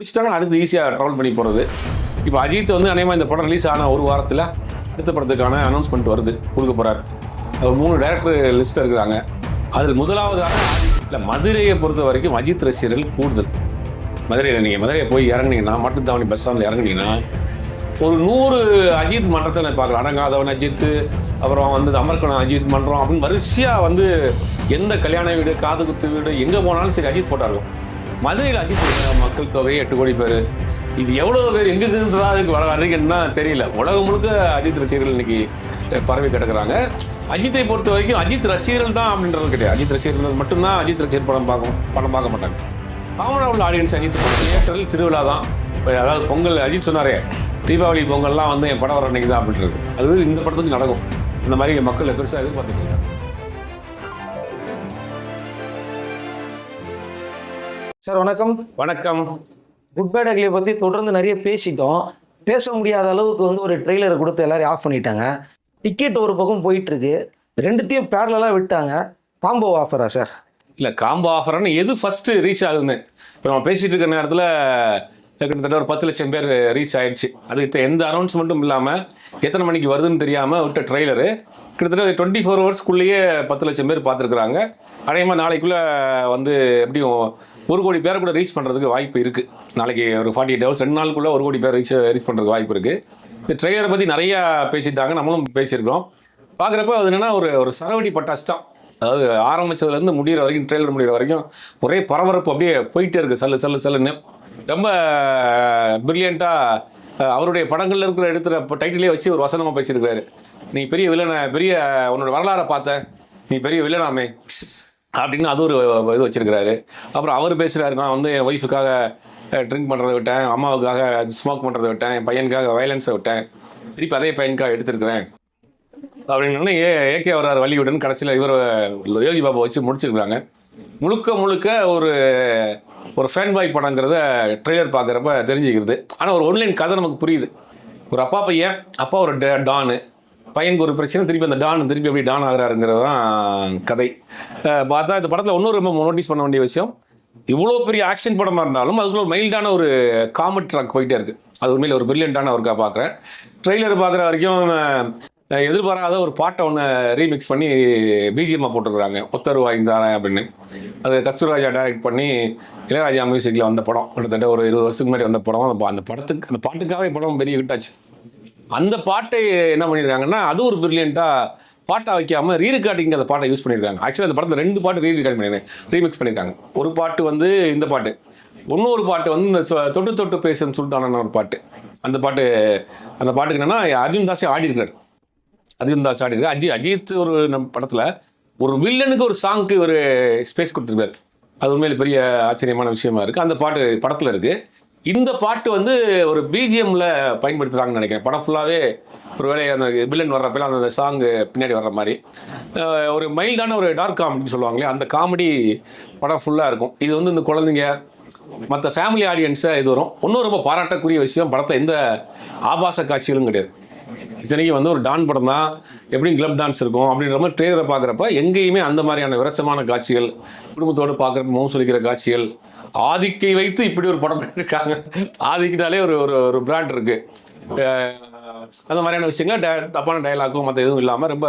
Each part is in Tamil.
பிடிச்சிட்டாங்கன்னா அடுத்து ஈஸியாக ட்ராவல் பண்ணி போகிறது இப்போ அஜித் வந்து அநேகமாக இந்த படம் ரிலீஸ் ஆன ஒரு வாரத்தில் அடுத்த படத்துக்கான அனௌன்ஸ்மெண்ட் வருது கொடுக்க போகிறார் ஒரு மூணு டேரக்டர் லிஸ்ட் இருக்கிறாங்க அதில் முதலாவதாக இல்லை மதுரையை பொறுத்த வரைக்கும் அஜித் ரசிகர்கள் கூடுதல். மதுரையில் நீங்கள் மதுரையை போய் இறங்குனீங்கன்னா மட்டுத்தாவணி பஸ் ஸ்டாண்டில் இறங்குனீங்கன்னா ஒரு நூறு அஜித் மன்றத்தை நான் பார்க்கலாம் அடங்காதவன் அஜித் அப்புறம் வந்து அமர்கணம் அஜித் மன்றம் அப்படின்னு வரிசையாக வந்து எந்த கல்யாண வீடு காது குத்து வீடு எங்கே போனாலும் சரி அஜித் ஃபோட்டோ இருக்கும் மதுரையில் அஜித் மக்கள் தொகை எட்டு கோடி பேர். இது எவ்வளோ பேர் எங்கே இருந்ததா அதுக்கு வர வர்றீங்கன்னா தெரியல. உலகம் முழுக்க அஜித் ரசிகர்கள் இன்னைக்கு பரவி கிடக்குறாங்க. அஜித்தை பொறுத்த வரைக்கும் அஜித் ரசிகர்கள் தான் அப்படின்றது கிடையாது. அஜித் ரசிகர்கள் மட்டும்தான் அஜித் ரசிகர் படம் பார்க்கும் படம் பார்க்க மாட்டாங்க. காமனாக உள்ள ஆடியன்ஸ் அஜித் தியேட்டரில் திருவிழா தான். அதாவது பொங்கல் அஜித் சொன்னாரே தீபாவளி பொங்கல்லாம் வந்து என் படம் வர அன்னைக்கு தான் அப்படின்றது. அது இந்த படத்துக்கு நடக்கும். இந்த மாதிரி மக்கள் பெருசாக எதிர்பார்த்துட்டு இருக்காங்க. சார் வணக்கம். வணக்கம். குட் பேட் அக்லியை பற்றி தொடர்ந்து நிறைய பேசிட்டோம். பேச முடியாத அளவுக்கு வந்து ஒரு ட்ரெய்லரை கொடுத்து எல்லாரையும் ஆஃப் பண்ணிட்டாங்க. டிக்கெட் ஒரு பக்கம் போயிட்டு இருக்கு ரெண்டுத்தையும் பேரலாக விட்டாங்க. காம்போ ஆஃபரா சார் இல்லை காம்போ ஆஃபர்னு எது ஃபஸ்ட்டு ரீச் ஆகுதுன்னு? இப்போ நம்ம பேசிட்டு இருக்க நேரத்தில் கிட்டத்தட்ட ஒரு பத்து லட்சம் பேர் ரீச் ஆயிடுச்சு அது எந்த அனௌன்ஸ்மெண்ட்டும் இல்லாமல் எத்தனை மணிக்கு வருதுன்னு தெரியாமல் விட்ட ட்ரெய்லரு கிட்டத்தட்ட டுவெண்ட்டி ஃபோர் ஹவர்ஸ்க்குள்ளேயே பத்து லட்சம் பேர் பார்த்துருக்குறாங்க. அதேமாக நாளைக்குள்ளே வந்து எப்படியும் ஒரு கோடி பேரை கூட ரீச் பண்ணுறதுக்கு வாய்ப்பு இருக்குது நாளைக்கு ஒரு ஃபார்ட்டி எயிட் ஹவர்ஸ் ரெண்டு நாளுக்குள்ளே ஒரு கோடி பேர் ரீச் ரீச் பண்ணுறதுக்கு வாய்ப்பு இருக்குது இந்த ட்ரெய்லரை பற்றி நிறையா பேசியிருந்தாங்க நம்மளும் பேசியிருக்கிறோம். பார்க்குறப்ப அது என்னென்னா ஒரு ஒரு சரவடி பட்டாசு தான் அதாவது ஆரம்பிச்சதுலேருந்து முடிகிற வரைக்கும் ட்ரெய்லர் முடிகிற வரைக்கும் ஒரே பரபரப்பு அப்படியே போயிட்டே இருக்கு. சல்லு சல்லு சல்லுன்னு. ரொம்ப பிரில்லியண்ட்டாக அவருடைய படங்களில் இருக்கிற எடுத்துகிற டைட்டிலே வச்சு ஒரு வசனமாக பேசியிருக்கிறாரு. நீ பெரிய வில்லனை பெரிய உன்னோட வரலாறை பார்த்த. நீ பெரிய வில்லனாமே அப்படின்னு அது ஒரு இது வச்சிருக்கிறாரு. அப்புறம் அவர் பேசுகிறாரு நான் வந்து என் ஒய்ஃபுக்காக ட்ரிங்க் பண்ணுறதை விட்டேன் அம்மாவுக்காக ஸ்மோக் பண்ணுறதை விட்டேன் என் பையனுக்காக வயலன்ஸை விட்டேன். திருப்பி அதே பையனுக்காக எடுத்திருக்கிறேன். அப்படின்னு ஏ ஏகே வர்றார் வழிவிடுன்னு கடைசியில் இவர் யோகி பாபா வச்சு முடிச்சிருக்கிறாங்க. முழுக்க முழுக்க ஒரு ஒரு ஃபேன் பாய் படங்கிறத ட்ரெய்லர் பார்க்குறப்ப தெரிஞ்சுக்கிறது. ஆனால் ஒரு ஒன்லைன் கதை நமக்கு புரியுது. ஒரு அப்பா பையன் அப்பா ஒரு டானு. பையனுக்கு ஒரு பிரச்சனை திருப்பி அந்த டான் திருப்பி அப்படி டான் ஆகிறாருங்கிறது தான் கதை பார்த்தா இந்த படத்தில் இன்னொரு ரொம்ப நோட்டீஸ் பண்ண வேண்டிய விஷயம். இவ்வளோ பெரிய ஆக்ஷன் படமாக இருந்தாலும் அதுக்குள்ள ஒரு மைல்டான ஒரு காமெடி ட்ராக் போயிட்டே இருக்குது அது உண்மையில் ஒரு பிரில்லியண்டான ஒர்க்காக பார்க்குறேன் ட்ரெய்லர் பார்க்குற வரைக்கும் எதிர்பாராத ஒரு பாட்டை ஒன்று ரீமிக்ஸ் பண்ணி பிஜிஎம்மாக போட்டிருக்கிறாங்க. ஒத்தரு வாய்ந்தாரன் அப்படின்னு. அது கஸ்தூராஜா டைரக்ட் பண்ணி இளையராஜா மியூசிக்கில் வந்த படம். கிட்டத்தட்ட ஒரு இருபது வருஷத்துக்கு முன்னாடி வந்த படம். அந்த அந்த படத்துக்கு அந்த பாட்டுக்காகவே படம் பெரிய ஹிட் ஆச்சு. அந்த பாட்டை என்ன பண்ணியிருக்காங்கன்னா அது ஒரு பிரில்லியண்ட்டாக பாட்டை வைக்காம ரீ ரெக்கார்டிங் அந்த பாட்டை யூஸ் பண்ணியிருக்காங்க ஆக்சுவலி அந்த படத்தில் ரெண்டு பாட்டு ரீ ரெக்கார்ட் பண்ணியிருக்காங்க ரீமிக்ஸ் பண்ணியிருக்காங்க ஒரு பாட்டு வந்து இந்த பாட்டு. இன்னொரு பாட்டு வந்து இந்த சொ- தொட்டு தொட்டு பேசும் சுல்தானான ஒரு பாட்டு. அந்த பாட்டு அந்த பாட்டுக்கு என்னன்னா அர்ஜுன் தாஸே ஆடிருக்காரு அர்ஜுன் தாஸ் ஆடி அஜித் அஜித் ஒரு நம்ம படத்தில் ஒரு வில்லனுக்கு ஒரு சாங்க்கு ஒரு ஸ்பேஸ் கொடுத்துருக்காரு. அது உண்மையில பெரிய ஆச்சரியமான விஷயமா இருக்குது அந்த பாட்டு படத்தில் இருக்குது இந்த பாட்டு வந்து ஒரு பிஜிஎம்ல பயன்படுத்துகிறாங்கன்னு நினைக்கிறேன். படம் ஃபுல்லாகவே ஒரு வேலை அந்த வில்லன் வர்றப்பெல்லாம் அந்த சாங் பின்னாடி வர்ற மாதிரி. ஒரு மைல்டான ஒரு டார்க் காமெடின்னு சொல்லுவாங்களே அந்த காமெடி படம் ஃபுல்லாக இருக்கும். இது வந்து இந்த குழந்தைங்க மற்ற ஃபேமிலி ஆடியன்ஸை இது வரும். இன்னும் ரொம்ப பாராட்டக்கூடிய விஷயம் படத்தில் எந்த ஆபாச காட்சிகளும் கிடையாது. இத்தனைக்கு வந்து ஒரு டான் படம் தான் எப்படியும் கிளப் டான்ஸ் இருக்கும் அப்படின்ற மாதிரி ட்ரெய்லரை பார்க்குறப்ப எங்கேயுமே அந்த மாதிரியான விரசமான காட்சிகள் குடும்பத்தோடு பார்க்குறப்ப முகம் சொல்லிக்கிற காட்சிகள் ஆதிக்கை வைத்து இப்படி ஒரு படம் இருக்காங்க ஆதிக்கினாலே ஒரு ஒரு ஒரு பிராண்ட் இருக்கு. அந்த மாதிரியான விஷயங்கள் டே தப்பான டயலாக்கும் மற்ற எதுவும் இல்லாமல் ரொம்ப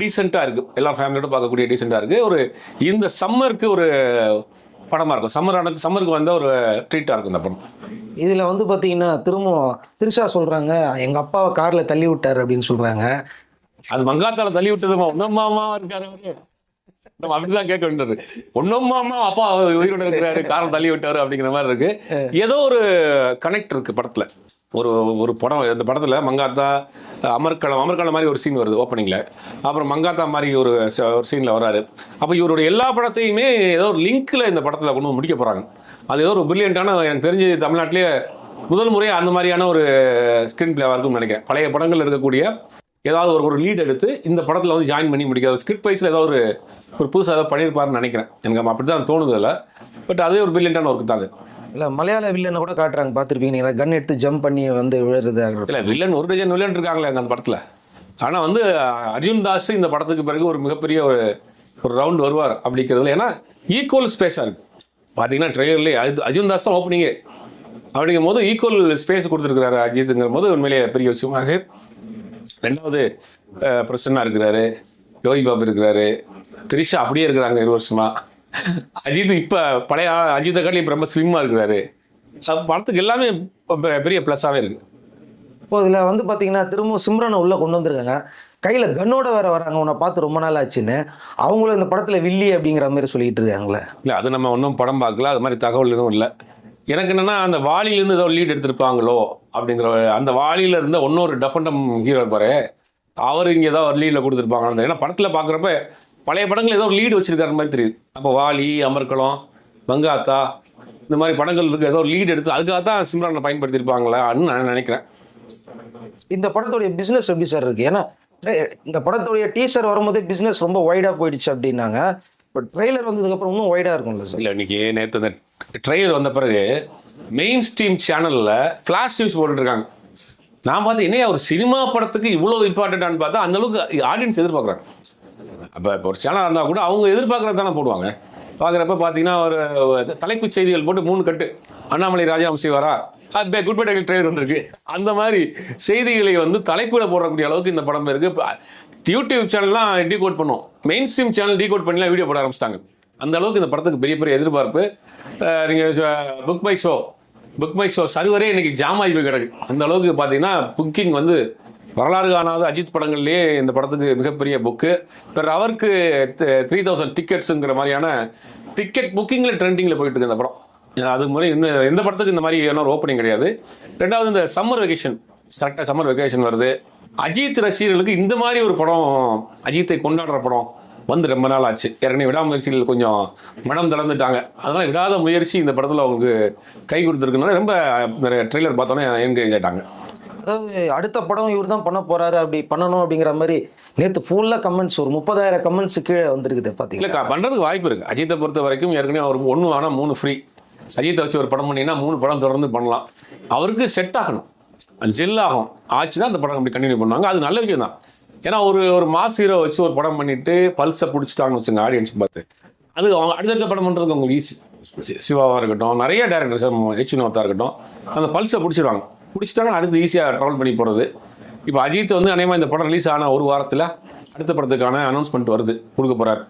டீசெண்டாக இருக்குது எல்லா ஃபேமிலியோட பார்க்கக்கூடிய டீசெண்டாக இருக்குது ஒரு இந்த சம்மருக்கு ஒரு படமாக இருக்கும். சம்மர் சம்மருக்கு வந்த ஒரு ட்ரீட்டாக இருக்கும் இந்த படம். இதில் வந்து பார்த்தீங்கன்னா திரும்பவும் திருஷா சொல்கிறாங்க எங்கள் அப்பாவை காரில் தள்ளி விட்டார் அப்படின்னு சொல்கிறாங்க அது மங்காத்தால தள்ளி விட்டதுமா? ஒன்னம்மாமா இருக்காரு அவரு. நம்ம அப்படிதான் கேட்க வேண்டியது. ஒன்னம்மாமா அப்பா உயிரோட இருக்கிறாரு காரம் தள்ளி விட்டாரு அப்படிங்கிற மாதிரி இருக்கு. ஏதோ ஒரு கனெக்ட் இருக்கு படத்துல. ஒரு ஒரு படம் இந்த படத்துல மங்காத்தா அமர்க்களம் அமர்க்களம் மாதிரி ஒரு சீன் வருது ஓப்பனிங்ல அப்புறம் மங்காத்தா மாதிரி ஒரு ஒரு சீன்ல வராரு அப்போ இவருடைய எல்லா படத்தையுமே ஏதோ ஒரு லிங்க்ல இந்த படத்துல கொண்டு முடிக்க போறாங்க. அது ஏதோ ஒரு பிரில்லியண்டான எனக்கு தெரிஞ்சு தமிழ்நாட்டிலேயே முதல் முறையாக அந்த மாதிரியான ஒரு ஸ்க்ரீன் பிளேவாக இருக்கும்னு நினைக்கிறேன். பழைய படங்கள் இருக்கக்கூடிய ஏதாவது ஒரு ஒரு லீட் எடுத்து இந்த படத்தில் வந்து ஜாயின் பண்ணி முடிக்காது ஸ்கிரிப்ட் வைஸில் ஏதாவது ஒரு ஒரு புதுசாக ஏதாவது பண்ணியிருப்பாருன்னு நினைக்கிறேன். எனக்கு அப்படி தான் தோணுது இல்லை பட் அதே ஒரு பிரில்லியண்டான ஒர்க் தான் அது இல்லை மலையாள வில்லனை கூட காட்டுறாங்க பார்த்துருப்பீங்க. நீங்கள் கன் எடுத்து ஜம்ப் பண்ணி வந்து விழுறது. இல்லை வில்லன் ஒரு டஜன் வில்லன் இருக்காங்களே அந்த படத்தில். ஆனால் வந்து அர்ஜுன் தாஸ் இந்த படத்துக்கு பிறகு ஒரு மிகப்பெரிய ஒரு ஒரு ரவுண்ட் வருவார் அப்படிங்கிறதுல. ஏன்னா ஈக்குவல் ஸ்பேஸாக இருக்கு. பார்த்தீங்கன்னா ட்ரெய்லர்லேயே அது அர்ஜுன் தாஸ் தான் ஓப்பனிங்கே அப்படிங்கும் போது ஈக்குவல் ஸ்பேஸ் கொடுத்துருக்கிறாரு அஜித்துங்கிற போது உண்மையிலேயே பெரிய விஷயமா இருக்கு. ரெண்டாவது பிரசன்னா இருக்கிறாரு யோகி பாபு இருக்கிறாரு த்ரிஷா அப்படியே இருக்கிறாங்க இரு வருஷமா. அஜித் இப்ப பழைய அஜித்தை காட்டி இப்ப ரொம்ப ஸ்லிம்மா இருக்கிறாரு. படத்துக்கு எல்லாமே பெரிய ப்ளஸ்ஸாகவே இருக்கு. இப்போ இதில் வந்து பார்த்தீங்கன்னா திரும்ப சிம்ரனை உள்ளே கொண்டு வந்திருக்காங்க. கையில் கன்னோட வேற வராங்க உன்னை பார்த்து ரொம்ப நாள் ஆச்சுன்னு. அவங்களும் இந்த படத்தில் வில்லி அப்படிங்கிற மாதிரி சொல்லிட்டு இருக்காங்களே. இல்லை அது நம்ம ஒன்றும் படம் பார்க்கல அது மாதிரி தகவல் எதுவும் இல்லை. எனக்கு என்னென்னா அந்த வாலியிலேருந்து ஏதோ லீட் எடுத்திருப்பாங்களோ அப்படிங்கிற அந்த வாலியில இருந்த இன்னொரு டஃபண்டம் ஹீரோ பாரு. அவர் இங்கே ஏதோ ஒரு லீடில் கொடுத்துருப்பாங்க ஏன்னா படத்தில் பார்க்குறப்ப பழைய படங்கள் ஏதோ ஒரு லீடு வச்சிருக்காரு மாதிரி தெரியுது. அப்போ வாலி அமர்கலம் மங்காத்தா இந்த மாதிரி படங்கள் இருக்கு. ஏதோ ஒரு லீடு எடுத்து அதுக்காக தான் சிம்ரானை பயன்படுத்தியிருப்பாங்களான்னு நான் நினைக்கிறேன். இந்த படத்துடைய பிஸ்னஸ் எப்படி சார் இருக்குது ஏன்னா இந்த படத்துடைய டீசர் வரும்போதே பிஸ்னஸ் ரொம்ப வைடாக போயிடுச்சு அப்படின்னாங்க. இப்போ ட்ரெய்லர் வந்ததுக்கப்புறம் இன்னும் ஒய்டாக இருக்கும்ல சார் இல்லை இன்னைக்கு நேற்று அந்த ட்ரெயிலர் வந்த பிறகு மெயின் ஸ்ட்ரீம் சேனலில் ஃப்ளாஷ் நியூஸ் போட்டுட்ருக்காங்க நான் பார்த்து என்னையா ஒரு சினிமா படத்துக்கு இவ்வளோ இம்பார்ட்டண்ட்டானு பார்த்தா அந்த அளவுக்கு ஆடியன்ஸ் எதிர்பார்க்குறாங்க. அப்போ இப்போ ஒரு சேனல் இருந்தால் கூட அவங்க எதிர்பார்க்குறது தானே போடுவாங்க. பார்க்குறப்ப பார்த்தீங்கன்னா ஒரு தலைப்புச் செய்திகள் போட்டு மூணு கட்டு. அண்ணாமலை ராஜாம்சி வரா? குட் பை டைல் ட்ரெயிலர் வந்திருக்கு. அந்த மாதிரி செய்திகளை வந்து தலைப்பில் போடக்கூடிய அளவுக்கு இந்த படம் இருக்குது யூடியூப் சேனல்லாம் டீகோட் பண்ணும். மெயின் ஸ்ட்ரீம் சேனல் டீகோட் பண்ணிலாம் வீடியோ போட ஆரம்பிச்சிட்டாங்க. அந்த அளவுக்கு இந்த படத்துக்கு பெரிய பெரிய எதிர்பார்ப்பு. நீங்கள் book my show book my show சர்வரே இன்னைக்கு ஜாம் ஆகி போய் கிடக்கு. அந்த அளவுக்கு பார்த்தீங்கன்னா புக்கிங் வந்து வரலாறு காணாத அஜித் படங்கள்லேயே இந்த படத்துக்கு மிகப்பெரிய புக்கு பெர் அவருக்கு த்ரீ தௌசண்ட் டிக்கெட்ஸுங்கிற மாதிரியான டிக்கெட் புக்கிங்கில் ட்ரெண்டிங்கில் போயிட்டு இருக்கு இந்த படம். அது மாதிரி இன்னும் எந்த படத்துக்கு இந்த மாதிரி என்ன ஒரு ஓப்பனிங் கிடையாது. ரெண்டாவது இந்த சம்மர் வெக்கேஷன் கரெக்டாக சம்மர் வெக்கேஷன் வருது. அஜித் ரசிகர்களுக்கு இந்த மாதிரி ஒரு படம் அஜித்தை கொண்டாடுற படம் வந்து ரொம்ப நாள் ஆச்சு ஏற்கனவே விடாமுயற்சிகள் கொஞ்சம் மனம் தளர்ந்துட்டாங்க. அதனால விடாத முயற்சி இந்த படத்தில் அவங்களுக்கு கை கொடுத்துருக்குனால ரொம்ப நிறைய ட்ரெய்லர் பார்த்தோன்னே என்கரேஜ் ஆயிட்டாங்க அதாவது அடுத்த படம் இவர் தான் பண்ண போறாரு அப்படி பண்ணணும் அப்படிங்கிற மாதிரி நேற்று ஃபுல்லாக கமெண்ட்ஸ் ஒரு முப்பதாயிரம் கமெண்ட்ஸ் கீழே வந்திருக்குது இல்லை பார்த்தீங்களா பண்ணுறதுக்கு வாய்ப்பு இருக்குது அஜித்தை பொறுத்த வரைக்கும் ஏற்கனவே அவர் ஒன்று ஆனால் மூணு ஃப்ரீ அஜித்தை வச்சு ஒரு படம் பண்ணிங்கன்னா மூணு படம் தொடர்ந்து பண்ணலாம். அவருக்கு செட் ஆகணும். ஜெல் ஆகும். ஆச்சுன்னா அந்த படம் அப்படி கண்டினியூ பண்ணுவாங்க. அது நல்ல விஷயம் தான் ஏன்னா ஒரு ஒரு மாஸ் ஹீரோ வச்சு ஒரு படம் பண்ணிட்டு பல்ஸை பிடிச்சிட்டாங்கன்னு வச்சுங்க ஆடியன்ஸ் பார்த்து. அது அவங்க அடுத்தடுத்த படம் பண்ணுறதுக்கு உங்களுக்கு ஈஸி சிவாவாக இருக்கட்டும் நிறைய டேரக்டர்ஸ் ஹெச் நோத்தா இருக்கட்டும் அந்த பல்ஸை பிடிச்சிருவாங்க. பிடிச்சிட்டாங்கன்னா அடுத்து ஈஸியாக ட்ராவல் பண்ணி போகிறது இப்போ அஜித் வந்து அநேகமாக இந்த படம் ரிலீஸ் ஆன ஒரு வாரத்தில் அடுத்த படத்துக்கான அனௌன்ஸ்மெண்ட் வருது கொடுக்க போகிறார்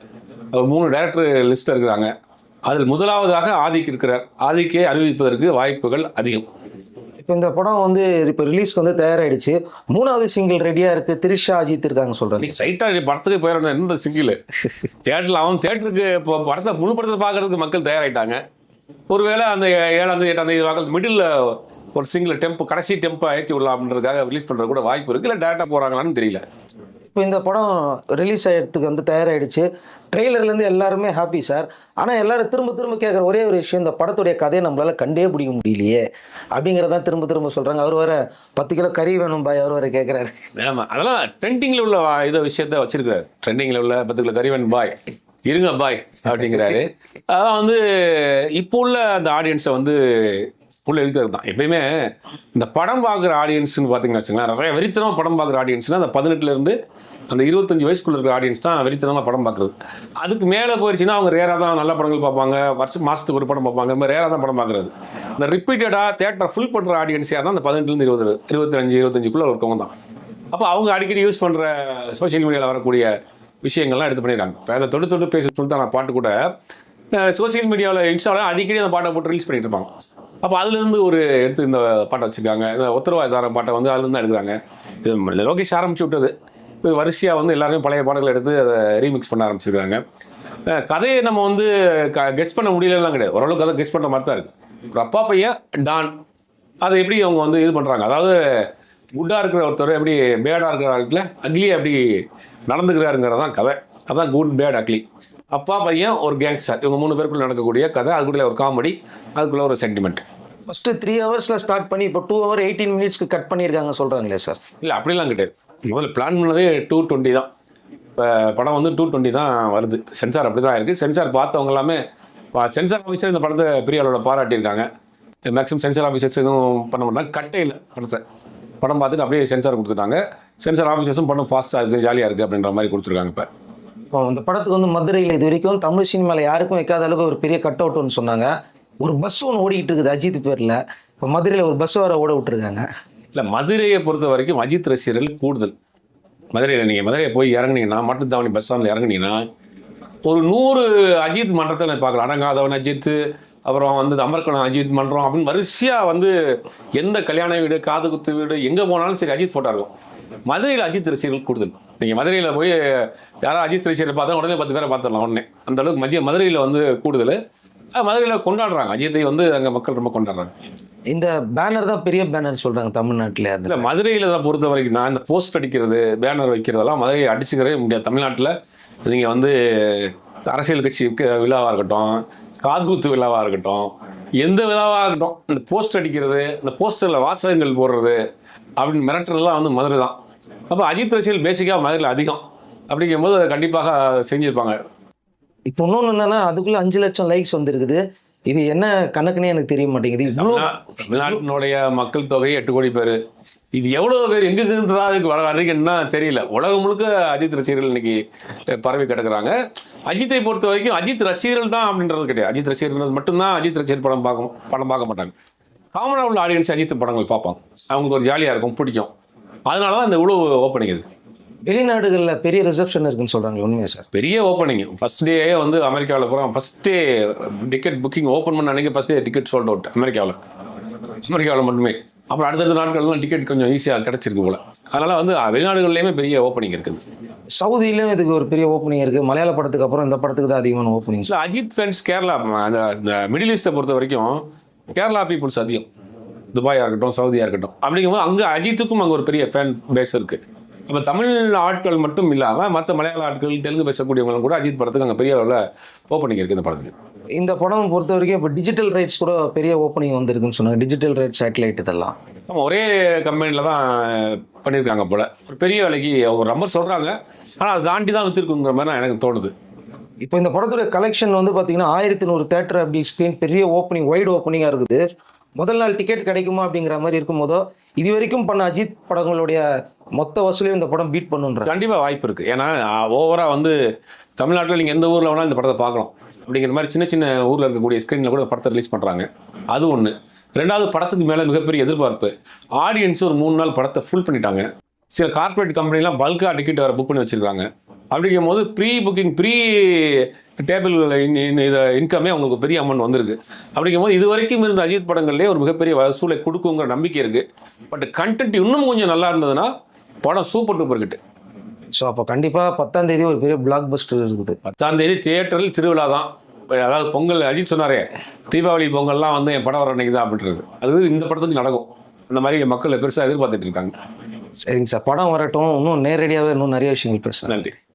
ஒரு மூணு டேரக்டர் லிஸ்ட் இருக்கிறாங்க. அதில் முதலாவதாக ஆதிக் இருக்கிறார். ஆதிக்கை அறிவிப்பதற்கு வாய்ப்புகள் அதிகம். இப்போ இந்த படம் வந்து இப்போ ரிலீஸ்க்கு வந்து தயாராகிடுச்சு மூணாவது சிங்கிள் ரெடியாக இருக்கு. திரிஷா அஜித் இருக்காங்க நீ சொல்கிறாங்க ஸ்ட்ரைட்டாக படத்துக்கு போயிடணும் எந்த சிங்கிள் தேட்டரில் அவன் தேட்டருக்கு இப்போ படத்தை முழு படத்தை பார்க்கறதுக்கு மக்கள் தயாராயிட்டாங்க. ஒருவேளை அந்த ஏழாம் தேதி எட்டாம் தேதி வாக்கில் மிடில் ஒரு சிங்கிள் டெம்போ கடைசி டெம்போ ஏற்றி விடலாம் அப்படின்றதுக்காக ரிலீஸ் பண்ணுறது கூட வாய்ப்பு இருக்குது இல்லை டேரெக்டாக போகிறாங்களான்னு தெரியல. இப்போ இந்த படம் ரிலீஸ் ஆகிறதுக்கு வந்து தயாராகிடுச்சு ட்ரெய்லர்லேருந்து எல்லாருமே ஹாப்பி சார் ஆனால் எல்லோரும் திரும்ப திரும்ப கேட்குற ஒரே ஒரு விஷயம் இந்த படத்துடைய கதையை நம்மளால் கண்டே பிடிக்க முடியலையே. அப்படிங்கிறதான் திரும்ப திரும்ப சொல்கிறாங்க அவர் வேற பத்து கிலோ கறி வேணும் பாய் அவர் வேற கேட்குறாரு ஆமாம் அதெல்லாம் ட்ரெண்டிங்கில் உள்ள இதை விஷயத்த வச்சுருக்காரு. ட்ரெண்டிங்கில் உள்ள பத்து கிலோ கறி வேணும் பாய். இருங்க பாய் அப்படிங்கிறாரு. அதான் வந்து இப்போ உள்ள அந்த ஆடியன்ஸை வந்து உள்ள இருக்கிறது தான். எப்பயுமே இந்த படம் பார்க்குற ஆடியன்ஸ்னு பார்த்தீங்கன்னு வச்சுங்களேன் நிறைய வெறித்தனமாக படம் பார்க்குற ஆடியன்ஸ்னால் அந்த பதினெட்டுலேருந்து அந்த இருபத்தஞ்சு வயசுக்குள்ள இருக்கிற ஆடியன்ஸ் தான் வெறித்தனமாக படம் பார்க்குறது. அதுக்கு மேலே போயிடுச்சுன்னா அவங்க ரேராக தான் நல்ல படங்கள் பார்ப்பாங்க வருஷம் மாதத்துக்கு ஒரு படம் பார்ப்பாங்க இந்த மாதிரி ரேராக தான் படம் பார்க்குறது. இந்த ரிப்பீட்டடாக தேட்டரை ஃபுல் பண்ணுற ஆடியன்ஸ் யார் தான் அந்த பதினெட்டுலேருந்து இருபது இருபத்தஞ்சு இருபத்தஞ்சுக்குள்ளே இருக்கவங்க தான். அப்போ அவங்க அடிக்கடி யூஸ் பண்ணுற சோஷியல் மீடியாவில் வரக்கூடிய விஷயங்கள்லாம் எடுத்து பண்ணிடுறாங்க. இப்போ அதை தொட்டு தொட்டு பேச சொல்லிட்டு நான் பாட்டு கூட சோஷியல் மீடியாவில் இன்ஸ்டாவில் அடிக்கடி அந்த பாட்டை போட்டு ரிலீஸ் பண்ணிட்டு இருப்பாங்க. அப்போ அதுலேருந்து ஒரு எடுத்து இந்த பாட்டை வச்சுருக்காங்க. இந்த உத்தரவாதாரம் பாட்டை வந்து அதுலேருந்து தான் எடுக்கிறாங்க. இது லோகேஷ் ஆரம்பிச்சு விட்டது. இப்போ வரிசையாக வந்து எல்லாருமே பழைய பாடல்களை எடுத்து அதை ரீமிக்ஸ் பண்ண ஆரம்பிச்சிருக்காங்க. கதையை நம்ம வந்து கெஸ் பண்ண முடியலலாம் கிடையாது. ஓரளவுக்கு அதை கெஸ் பண்ணுற மாதிரி தான் இருக்குது ஒரு அப்பா பையன் டான். அதை எப்படி அவங்க வந்து இது பண்ணுறாங்க அதாவது குட்டாக இருக்கிற ஒருத்தர் எப்படி பேடாக இருக்கிற ஆளுக்குல அக்லியாக எப்படி நடந்துக்கிறாருங்கிறது தான் கதை. அதான் குட் பேட் அக்லி அப்பா பையன் ஒரு கேங்ஸ்டர் இவங்க மூணு பேருக்குள்ள நடக்கக்கூடிய கதை. அதுக்குள்ளே ஒரு காமெடி அதுக்குள்ளே ஒரு சென்டிமெண்ட் ஃபஸ்ட்டு த்ரீ ஹவர்ஸில் ஸ்டார்ட் பண்ணி இப்போ டூ ஹவர் எயிட்டீன் மினிட்ஸ்க்கு கட் பண்ணியிருக்காங்க சொல்கிறாங்களே சார் இல்லை அப்படிலாம் கிடையாது. முதல்ல பிளான் பண்ணதே டூ டுவெண்ட்டி தான். இப்போ படம் வந்து டூ டுவெண்ட்டி தான் வருது. சென்சார் அப்படி தான் இருக்குது சென்சார் பார்த்தவங்க எல்லாமே சென்சார் ஆஃபீஸர் இந்த படத்தை பெரிய அளவில் பாராட்டியிருக்காங்க மேக்ஸிமம் சென்சார் ஆஃபீஸர்ஸ் எதுவும் பண்ண மாட்டாங்க கட்டே இல்லை படத்தை. படம் பார்த்துட்டு அப்படியே சென்சார் கொடுத்துட்டாங்க. சென்சார் ஆஃபீஸர்ஸும் படம் ஃபாஸ்ட்டாக இருக்குது ஜாலியாக இருக்குது அப்படின்ற மாதிரி கொடுத்துருக்காங்க இப்போ. இப்போ அந்த படத்துக்கு வந்து மதுரையில் இது வரைக்கும் தமிழ் சினிமாவில் யாருக்கும் வைக்காத அளவுக்கு ஒரு பெரிய கட் அவுட்னு சொன்னாங்க. ஒரு பஸ் ஒன்று ஓடிக்கிட்டு இருக்குது அஜித் பேரில். இப்போ மதுரையில் ஒரு பஸ் வர ஓட விட்டுருக்காங்க. இல்லை மதுரையை பொறுத்த வரைக்கும் அஜித் ரசிகர்கள் கூடுதல். மதுரையில் நீங்கள் மதுரையை போய் இறங்குனீங்கன்னா மட்டுத்தாவணி பஸ் ஸ்டாண்டில் இறங்குனீங்கன்னா ஒரு நூறு அஜித் மன்றத்தில் பார்க்கலாம் அடங்காதவன் அஜித் அப்புறம் வந்து அமர்கணம் அஜித் மன்றம் அப்படின்னு வரிசையாக வந்து எந்த கல்யாண வீடு காது குத்து வீடு எங்கே போனாலும் சரி அஜித் ஃபோட்டோ இருக்கும் மதுரையில் அஜித் ரசிகர்கள் கூடுதல். நீங்கள் மதுரையில் போய் யாராவது அஜித் ரசிகர்கள் பார்த்தா உடனே பத்து பேரை பார்த்துடலாம் உடனே. அந்தளவுக்கு மதிய மதுரையில் வந்து கூடுதல். மதுரையில் கொண்டாடுறாங்க. அஜித்தை வந்து அங்கே மக்கள் ரொம்ப கொண்டாடுறாங்க. இந்த பேனர் தான் பெரிய பேனர் சொல்கிறாங்க தமிழ்நாட்டில் இல்லை மதுரையில் தான் பொறுத்த வரைக்கும் நான் இந்த போஸ்ட் அடிக்கிறது பேனர் வைக்கிறதெல்லாம் மதுரையை அடிச்சுக்கிறவே முடியாது. தமிழ்நாட்டில் நீங்கள் வந்து அரசியல் கட்சி விழாவாக இருக்கட்டும் காதுகுத்து விழாவாக இருக்கட்டும் எந்த விழாவாக இருக்கட்டும் இந்த போஸ்ட் அடிக்கிறது இந்த போஸ்டரில் வாசகங்கள் போடுறது அப்படின்னு மிரட்டுறதுலாம் வந்து மதுரை தான். அப்போ அஜித் ரசிகர்கள் பேசிக்காக மதுரையில் அதிகம். அப்படிங்கும்போது கண்டிப்பாக செஞ்சுருப்பாங்க. இப்போ இன்னொன்று என்னன்னா அதுக்குள்ளே அஞ்சு லட்சம் லைக்ஸ் வந்திருக்குது. இது என்ன கணக்குன்னு எனக்கு தெரிய மாட்டேங்குது. தமிழ்நாட்டினுடைய மக்கள் தொகை எட்டு கோடி பேர். இது எவ்வளோ பேர் எங்கே இருந்துடா அதுக்கு வர வர்றீங்கன்னா தெரியல. உலகம் முழுக்க அஜித் ரசிகர்கள் இன்னைக்கு பரவி கிடக்குறாங்க. அஜித்தை பொறுத்த வரைக்கும் அஜித் ரசிகர்கள் தான் அப்படின்றது கிடையாது. அஜித் ரசிகர்கள் மட்டும்தான் அஜித் ரசிகர் படம் பார்க்கும் படம் பார்க்க மாட்டாங்க. காமனாக உள்ள ஆடியன்ஸ் அஜித் படங்கள் பார்ப்பாங்க. அவங்களுக்கு ஒரு ஜாலியாக இருக்கும் பிடிக்கும். அதனால தான் இந்த இவ்வளோ ஓப்பனிங் இது. வெளிநாடுகளில் பெரிய ரிசப்ஷன் இருக்குன்னு சொல்கிறாங்க உண்மையா சார்? பெரிய ஓப்பனிங் ஃபர்ஸ்ட் டே வந்து அமெரிக்காவில் போகிறோம் first day ticket booking open பண்ண அன்னைக்கு first day ticket sold out அமெரிக்காவில். அமெரிக்காவில் மட்டுமே. அப்புறம் அடுத்தடுத்த நாட்கள்லாம் டிக்கெட் கொஞ்சம் ஈஸியாக கிடச்சிருக்கு போல. அதனால் வந்து வெளிநாடுகள்லையுமே பெரிய ஓப்பனிங் இருக்குது. சவுதியிலும் இதுக்கு ஒரு பெரிய ஓப்பனிங் இருக்குது மலையாள படத்துக்கு அப்புறம் இந்த படத்துக்கு தான் அதிகமான opening so Ajith fans Kerala அந்த இந்த மிடில் ஈஸ்ட்டை பொறுத்த வரைக்கும் கேரளா பீப்புள்ஸ் அதிகம். துபாயாக இருக்கட்டும் சவுதியாக இருக்கட்டும். அப்படிங்கும்போது அங்கே அஜித்துக்கும் அங்கே ஒரு பெரிய ஃபேன் பேஸ் இருக்குது அப்போ தமிழ் ஆட்கள் மட்டும் இல்லாமல் மற்ற மலையாள ஆட்கள் தெலுங்கு பேசக்கூடியவங்களும் கூட அஜித் படத்துக்கு அங்கே பெரிய அளவில் ஓப்பனிங் இருக்குது இந்த படத்துக்கு இந்த படம் பொறுத்த வரைக்கும் இப்போ டிஜிட்டல் ரைட்ஸ் கூட பெரிய ஓப்பனிங் வந்திருக்குன்னு சொன்னாங்க. டிஜிட்டல் ரைட் சேட்டலைட் இதெல்லாம். ஆமாம் ஒரே கம்பெனியில் தான் பண்ணியிருக்காங்க போல். ஒரு பெரிய விலைக்கு ஒரு நம்பர் சொல்கிறாங்க ஆனால் அதை தாண்டி தான் விற்றுருக்குங்கிற மாதிரி எனக்கு தோணுது. இப்போ இந்த படத்தோட கலெக்ஷன் வந்து பார்த்தீங்கன்னா ஆயிரத்தி நூறு தேட்டர் அப்படி ஸ்க்ரீன் பெரிய ஓப்பனிங் வைடு ஓப்பனிங்காக இருக்குது. முதல் நாள் டிக்கெட் கிடைக்குமா அப்படிங்கிற மாதிரி இருக்கும்போதோ இது வரைக்கும் பண்ண அஜித் படங்களுடைய மொத்த வசூலையும் இந்த படம் பீட் பண்ணுன்ற. கண்டிப்பாக வாய்ப்பு இருக்குது ஏன்னா ஓவராக வந்து தமிழ்நாட்டில் நீங்கள் எந்த ஊரில் வேணாலும் இந்த படத்தை பார்க்கலாம். அப்படிங்கிற மாதிரி சின்ன சின்ன ஊரில் இருக்கக்கூடிய ஸ்க்ரீனில் கூட படத்தை ரிலீஸ் பண்ணுறாங்க அது ஒன்று ரெண்டாவது படத்துக்கு மேலே மிகப்பெரிய எதிர்பார்ப்பு. ஆடியன்ஸ் ஒரு மூணு நாள் படத்தை ஃபுல் பண்ணிட்டாங்க. சில கார்ப்பரேட் கம்பெனிலாம் பல்காக டிக்கெட் வர புக் பண்ணி வச்சுருக்காங்க. அப்படிங்கும் போது ப்ரீ புக்கிங் ப்ரீ டேபிள் இதை இன்கமே அவங்களுக்கு பெரிய அமௌண்ட் வந்திருக்கு. அப்படிங்கும்போது இது வரைக்கும் இருந்த அஜித் படங்கள்லேயே ஒரு மிகப்பெரிய வசூலை கொடுக்குங்கிற நம்பிக்கை இருக்குது பட் கண்டென்ட் இன்னும் கொஞ்சம் நல்லா இருந்ததுன்னா படம் சூப்பர் டூப்பர் கிட்டு ஸோ அப்போ கண்டிப்பாக பத்தாம் தேதி ஒரு பெரிய பிளாக் பஸ்டர் இருக்குது. பத்தாம் தேதி தியேட்டரில் திருவிழா தான். அதாவது பொங்கல் அஜித் சொன்னாரே தீபாவளி பொங்கல்லாம் வந்து என் படம் வர அன்னைக்கு தான் அப்படின்றது. அது இந்த படத்துக்கு நடக்கும். அந்த மாதிரி மக்கள் பெருசாக எதிர்பார்த்துட்டு இருக்காங்க. சரிங்க சார். படம் வரட்டும். இன்னும் நேரடியாகவே இன்னும் நிறைய விஷயங்கள் பேசுகிறேன் நன்றி.